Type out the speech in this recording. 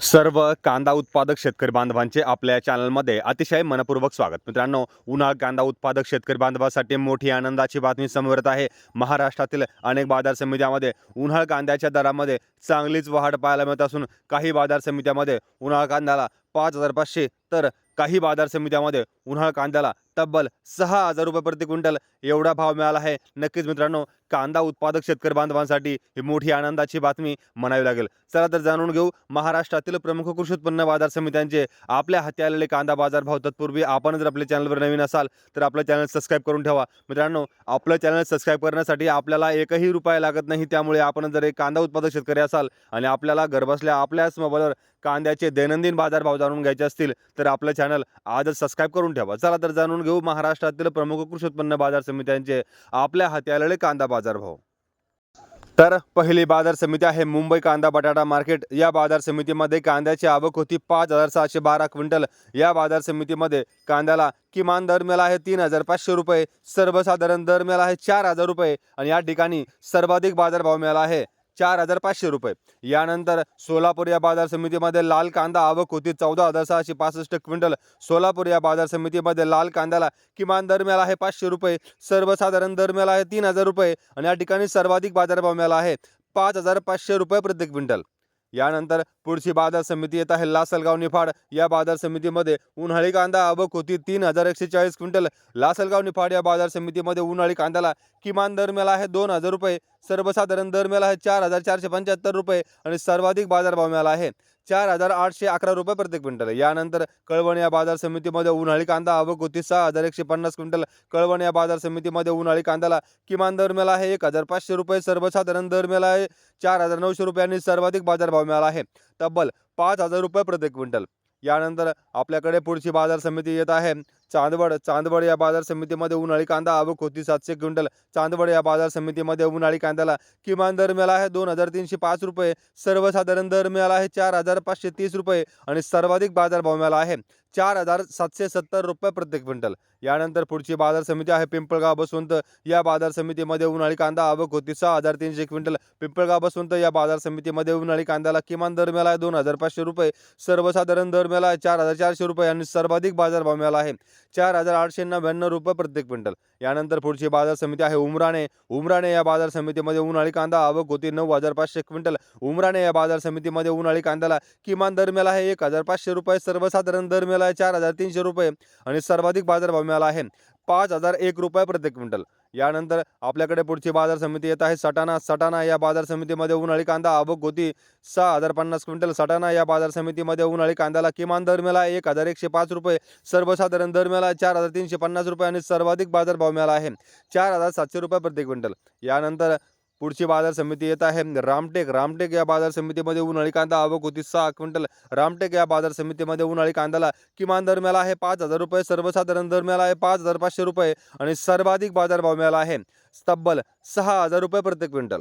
सर्व कांदा उत्पादक शेतकरी बांधवांचे आपल्या चॅनलमध्ये अतिशय मनपूर्वक स्वागत. मित्रांनो उन्हाळ कांदा उत्पादक शेतकरी बांधवासाठी मोठी आनंदाची बातमी समोर येत आहे. महाराष्ट्रातील अनेक बाजार समित्यामध्ये उन्हाळ कांद्याच्या दरामध्ये चांगलीच वाढ पाहायला मिळत असून काही बाजार समित्यामध्ये उन्हाळ कांद्याला पाच हजार पाचशे तर काही बाजार समित्यामध्ये उन्हाळ कांद्याला तब्बल सहा हजार रुपये प्रति क्विंटल एवढा भाव मिळाला आहे. नक्कीच मित्रांनो कांदा उत्पादक शेतकरी बांधवांसाठी ही मोठी आनंदाची बातमी म्हणावी लागेल. चला तर जाणून घेऊ महाराष्ट्रातील प्रमुख कृषी उत्पन्न बाजार समित्यांचे आपल्या हाती आलेले कांदा बाजार भाव. तत्पूर्वी आपण जर आपल्या चॅनलवर नवीन असाल तर आपलं चॅनल सबस्क्राईब करून ठेवा. मित्रांनो आपलं चॅनल सबस्क्राईब करण्यासाठी आपल्याला एकही रुपया लागत नाही त्यामुळे आपण जर एक कांदा उत्पादक शेतकरी असाल आणि आपल्याला घरबसल्या आपल्याच मोबाईलवर कांद्याचे दैनंदिन बाजारभाव जाणून घ्यायचे असतील तर आपलं चॅनल आजच सबस्क्राईब करून ठेवा. चला तर जाणून घेऊ महाराष्ट्रातील प्रमुख कृषी उत्पन्न बाजार समित्यांचे आपल्या हाती आलेले कांदा बाजारभाव तर पहिली बाजार समिती आहे मुंबई कांदा बटाटा मार्केट. या बाजार समितीमध्ये कांद्याची आवक होती पाच हजार सहाशे बारा क्विंटल. या बाजार समितीमध्ये कांद्याला किमान दर मिळाला आहे तीन हजार पाचशे रुपये सर्वसाधारण दर मिळाला आहे चार हजार रुपये आणि या ठिकाणी सर्वाधिक बाजारभाव मिळाला आहे. चार हजार पाचशे रुपये. यानंतर सोलापूर या बाजार समितीमध्ये लाल कांदा आवक होती. चौदा हजार सहाशे पासष्ट क्विंटल सोलापूर या बाजार समितीमध्ये लाल कांद्याला किमान दर मिळाला आहे पाचशे रुपये. सर्वसाधारण दर मिळाला आहे तीन हजार रुपये. आणि या ठिकाणी सर्वाधिक बाजारभाव मिळाला आहे पाच हजार पाचशे रुपये प्रति क्विंटल. यानंतर पुढची बाजार समिती येत आहे. लासलगाव निफाड या बाजार समितीमध्ये उन्हाळी कांदा आवक होती. तीन हजार एकशे चाळीस क्विंटल. लासलगाव निफाड या बाजार समितीमध्ये उन्हाळी कांद्याला किमान दर मिळाला आहे दोन हजार रुपये. सर्वसाधारण दर मिळाला आहे चार हजार चारशे पंच्याहत्तर रुपये आणि सर्वाधिक बाजारभाव मिळाला आहे. चार हजार आठशे अकरा रुपये प्रति क्विंटल यानंतर कळवण या बाजार समितीमध्ये उन्हाळी कांदा आवक होती सहा हजार एकशे पन्नास क्विंटल. कळवण या बाजार समितीमध्ये उन्हाळी कांद्याला किमान दर मिळाला आहे. एक हजार पाचशे रुपये सर्वसाधारण दर मिळाला आहे. चार हजार नऊशे रुपयांनी सर्वाधिक बाजारभाव मिळाला आहे. तब्बल पाच हजार रुपये प्रति क्विंटल. यानंतर आपल्याकडे पुढची बाजार समिती येत आहे. चांदवड चांदवड या बाजार समितीमध्ये उन्हाळी कांदा आवक होती सातशे क्विंटल. चांदवड या बाजार समितीमध्ये उन्हाळी कांद्याला किमान दर मिळाला आहे दोन हजार तीनशे पाच रुपये. सर्वसाधारण दर मिळाला आहे चार हजार पाचशे तीस रुपये आणि सर्वाधिक बाजारभाव मिळाला आहे चार हजार सातशे सत्तर रुपये प्रत्येक क्विंटल. यानंतर पुढची बाजार समिती आहे पिंपळगाव बसवंत. या बाजार समितीमध्ये उन्हाळी कांदा आवक होती सहा हजार तीनशे क्विंटल. पिंपळगाव बसवंत या बाजार समितीमध्ये उन्हाळी कांद्याला किमान दर मिळाला आहे दोन हजार पाचशे रुपये. सर्वसाधारण दर मिळाला आहे चार हजार चारशे रुपये आणि सर्वाधिक बाजारभाव मिळाला आहे. चार हजार आठशे नव्याण्णव रुपये प्रत्येक क्विंटल. यानंतर पुढची बाजार समिती आहे उमराणे. उमराणे या बाजार समितीमध्ये उन्हाळी कांदा आवक होती नऊ हजार पाचशे क्विंटल. उमराणे या बाजार समितीमध्ये उन्हाळी कांद्याला किमान दर मिळाला आहे एक हजार पाचशे रुपये सर्वसाधारण दर मिळाला आहे चार हजार तीनशे रुपये आणि सर्वाधिक बाजारभाव मिळाला आहे पाच हजार एक रुपये प्रत्येक क्विंटल. यानंतर आपल्याकडे पुढची बाजार समिती येत आहे. सटाणा सटाणा या बाजार समितीमध्ये उन्हाळी कांदा आवक होती. सहा हजार पन्नास क्विंटल सटाणा या बाजार समितीमध्ये उन्हाळी कांद्याला किमान दर मिळाला आहे एक हजार एकशे पाच रुपये. सर्वसाधारण दर मिळाला आहे चार हजार तीनशे पन्नास रुपये आणि सर्वाधिक बाजारभाव मिळाला आहे. चार हजार सातशे रुपये प्रति क्विंटल. यानंतर पुढची बाजार समिती येत आहे. रामटेक रामटेक या बाजार समितीमध्ये उन्हाळी कांदा आवक होती. सहा क्विंटल. रामटेक या बाजार समितीमध्ये उन्हाळी कांद्याला किमान दर मिळाला आहे. पाच हजार रुपये. सर्वसाधारण दर मिळाला आहे. पाच हजार पाचशे रुपये आणि सर्वाधिक बाजारभाव मिळाला आहे. तब्बल सहा हजार रुपये प्रति क्विंटल.